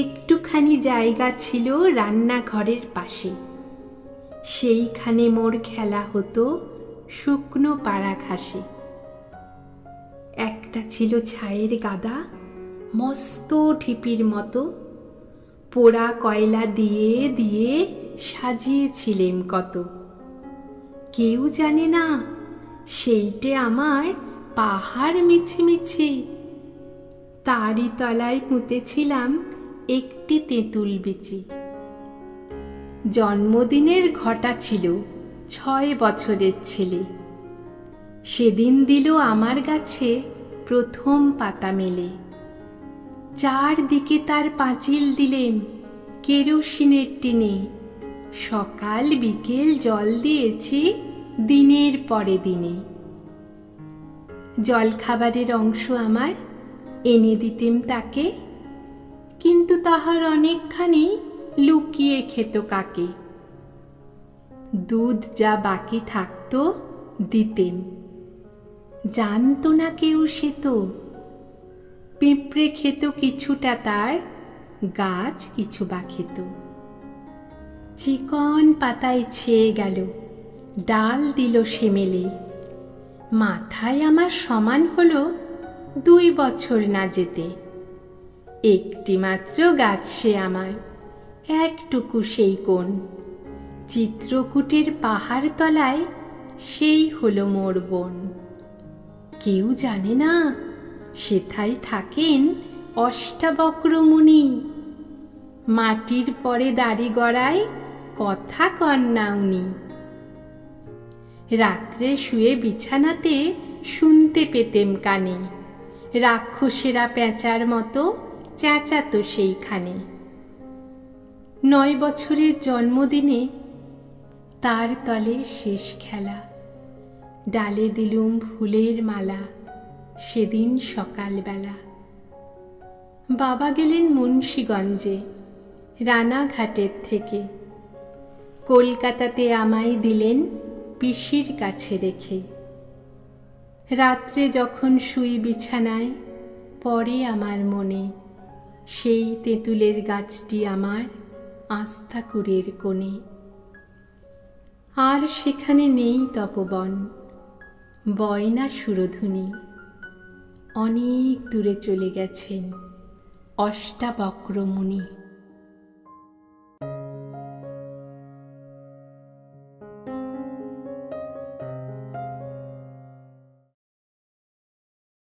একটুখানি জায়গা ছিল রান্নাঘরের পাশে। সেইখানে মোর খেলা হতো শুকনো পাড়া ঘাসে। একটা ছিল ছায়ের গাদা, মস্ত ঢিপির মতো। পোড়া কয়লা দিয়ে দিয়ে সাজিয়েছিলেন কত। কেউ জানে না, সেইটে আমার পাহাড় মিছিমিছি তারই তলায় পুঁতেছিলাম একটি তেঁতুল বিচি। জন্মদিনের ঘটা ছিল ছয় বছরের ছেলে। সেদিন দিল আমার গাছে প্রথম পাতা মেলে। চারদিকে তার পাঁচিল দিলেম কেরোসিনের টিনে। সকাল বিকেল জল দিয়েছি দিনের পরে দিনে। জলখাবারের অংশ আমার এনে দিতেম তাকে কিন্তু তাহার অনেকখানি লুকিয়ে খেত কাকে। দুধ যা বাকি থাকত দিতেম জানতো না কেউ সে তো। পিঁপড়ে খেত কিছুটা তার, গাছ কিছু বা খেত। চিকন পাতায় ছেয়ে গেল, ডাল দিল সে মেলে। মাথায় আমার সমান হলো দুই বছর না যেতে। একটি মাত্র গাছ সে আমার একটুকু সেই কোণ। চিত্রকূটের পাহাড় তলায় সেই হলো মোর বোন। কেউ জানে না, সেথায় থাকেন অষ্টাবক্র মুনি মাটির পরে দাড়ি গড়ায় কথা কন্যা উনি। রাত্রে শুয়ে বিছানাতে শুনতে পেতেম কানে, রাক্ষসেরা পেঁচার মতো চেঁচাতো সেইখানে। নয় বছরের জন্মদিনে তার তলে শেষ খেলা। ডালে দিলুম ফুলের মালা সেদিন সকালবেলা। বাবা গেলেন মুন্সীগঞ্জে, রানাঘাটের থেকে। কলকাতাতে আমায় দিলেন পিসির কাছে রেখে। রাত্রে যখন শুই বিছানায় পরে আমার মনে। সেই তেঁতুলের গাছটি আমার আস্থাকুরের কোণে। আর সেখানে নেই তপবন, বয়না সুরধুনি অনেক দূরে চলে গেছেন অষ্টাবক্রমুনি।